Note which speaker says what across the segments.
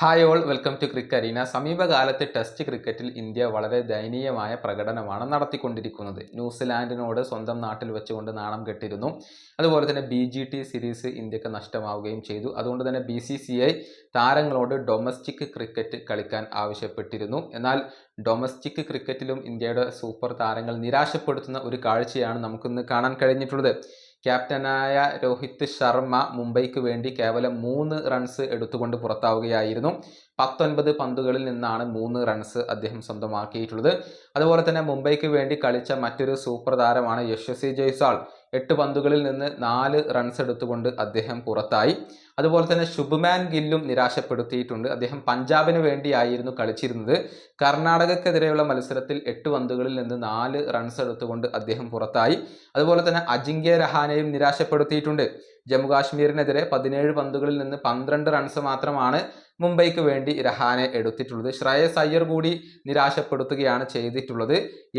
Speaker 1: Hi all welcome to Crickreena സമീപകാലത്ത് test ക്രിക്കറ്റിൽ India വളരെ ദയനീയമായ പ്രകടനമാണ് നടത്തിക്കൊണ്ടിരിക്കുന്നത്. ന്യൂസിലാൻഡിനോട് സ്വന്തം നാട്ടിൽ വെച്ചുകൊണ്ട് നാണം കെട്ടിരുന്നു. അതുപോലെ തന്നെ ബി ജി ടി സീരീസ് ഇന്ത്യയ്ക്ക് നഷ്ടമാവുകയും ചെയ്തു. അതുകൊണ്ട് തന്നെ ബി സി സി ഐ താരങ്ങളോട് ഡൊമസ്റ്റിക് ക്രിക്കറ്റ് കളിക്കാൻ ആവശ്യപ്പെട്ടിരുന്നു. എന്നാൽ ഡൊമസ്റ്റിക് ക്രിക്കറ്റിലും ഇന്ത്യയുടെ സൂപ്പർ താരങ്ങൾ നിരാശപ്പെടുത്തുന്ന ഒരു കാഴ്ചയാണ് നമുക്കിന്ന് കാണാൻ കഴിഞ്ഞിട്ടുള്ളത്. ക്യാപ്റ്റനായ രോഹിത് ശർമ്മ മുംബൈക്ക് വേണ്ടി കേവലം മൂന്ന് റൺസ് എടുത്തുകൊണ്ട് പുറത്താവുകയായിരുന്നു. പത്തൊൻപത് പന്തുകളിൽ നിന്നാണ് മൂന്ന് റൺസ് അദ്ദേഹം സ്വന്തമാക്കിയിട്ടുള്ളത്. അതുപോലെ തന്നെ മുംബൈക്ക് വേണ്ടി കളിച്ച മറ്റൊരു സൂപ്പർ താരമാണ് യശസ്വി ജയ്സാൾ. എട്ട് പന്തുകളിൽ നിന്ന് നാല് റൺസ് എടുത്തുകൊണ്ട് അദ്ദേഹം പുറത്തായി. അതുപോലെ തന്നെ ശുഭ്മാൻ ഗില്ലും നിരാശപ്പെടുത്തിയിട്ടുണ്ട്. അദ്ദേഹം പഞ്ചാബിന് വേണ്ടിയായിരുന്നു കളിച്ചിരുന്നത്. കർണാടകക്കെതിരെയുള്ള മത്സരത്തിൽ എട്ട് പന്തുകളിൽ നിന്ന് നാല് റൺസ് എടുത്തുകൊണ്ട് അദ്ദേഹം പുറത്തായി. അതുപോലെ തന്നെ അജിങ്ക്യ രഹാനെയും നിരാശപ്പെടുത്തിയിട്ടുണ്ട്. ജമ്മു കാശ്മീരിനെതിരെ പതിനേഴ് പന്തുകളിൽ നിന്ന് പന്ത്രണ്ട് റൺസ് മാത്രമാണ് മുംബൈക്ക് വേണ്ടി രഹാനെ എടുത്തിട്ടുള്ളത്. ശ്രേയസ് അയ്യർ കൂടി നിരാശപ്പെടുത്തുകയാണ് ചെയ്തിട്ടുള്ളത്.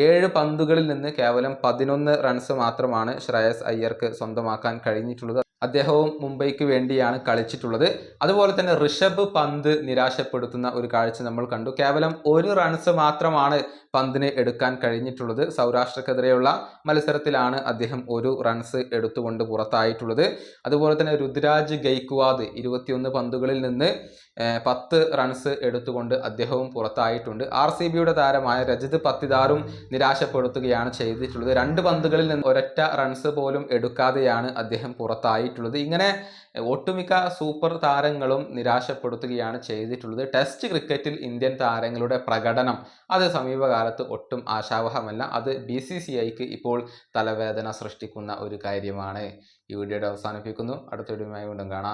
Speaker 1: ഏഴ് പന്തുകളിൽ നിന്ന് കേവലം പതിനൊന്ന് റൺസ് മാത്രമാണ് ശ്രേയസ് അയ്യർക്ക് സ്വന്തമാക്കാൻ കഴിഞ്ഞിട്ടുള്ളത്. അദ്ദേഹവും മുംബൈക്ക് വേണ്ടിയാണ് കളിച്ചിട്ടുള്ളത്. അതുപോലെ തന്നെ ഋഷഭ് പന്ത് നിരാശപ്പെടുത്തുന്ന ഒരു കാഴ്ച നമ്മൾ കണ്ടു. കേവലം ഒരു റൺസ് മാത്രമാണ് പന്തിന് എടുക്കാൻ കഴിഞ്ഞിട്ടുള്ളത്. സൗരാഷ്ട്രക്കെതിരെയുള്ള മത്സരത്തിലാണ് അദ്ദേഹം ഒരു റൺസ് എടുത്തുകൊണ്ട് പുറത്തായിട്ടുള്ളത്. അതുപോലെ തന്നെ രുദ്രാജ് ഗൈക്വാദ് ഇരുപത്തിയൊന്ന് പന്തുകളിൽ നിന്ന് പത്ത് റൺസ് എടുത്തുകൊണ്ട് അദ്ദേഹവും പുറത്തായിട്ടുണ്ട്. ആർ സി ബിയുടെ താരമായ രജിത് പത്തിദാറും നിരാശപ്പെടുത്തുകയാണ് ചെയ്തിട്ടുള്ളത്. രണ്ട് പന്തുകളിൽ നിന്ന് ഒരൊറ്റ റൺസ് പോലും എടുക്കാതെയാണ് അദ്ദേഹം പുറത്തായിട്ടുള്ളത് ഇങ്ങനെ ഒട്ടുമിക്ക സൂപ്പർ താരങ്ങളും നിരാശപ്പെടുത്തുകയാണ് ചെയ്തിട്ടുള്ളത്. ടെസ്റ്റ് ക്രിക്കറ്റിൽ ഇന്ത്യൻ താരങ്ങളുടെ പ്രകടനം അത് സമീപകാലത്ത് ഒട്ടും ആശാവഹമല്ല. അത് ബി സി സി ഐക്ക് ഇപ്പോൾ തലവേദന സൃഷ്ടിക്കുന്ന ഒരു കാര്യമാണ്. ഈ വീഡിയോയുടെ അവസാനിപ്പിക്കുന്നു. അടുത്ത വീഡിയോയുമായി വീണ്ടും കാണാം.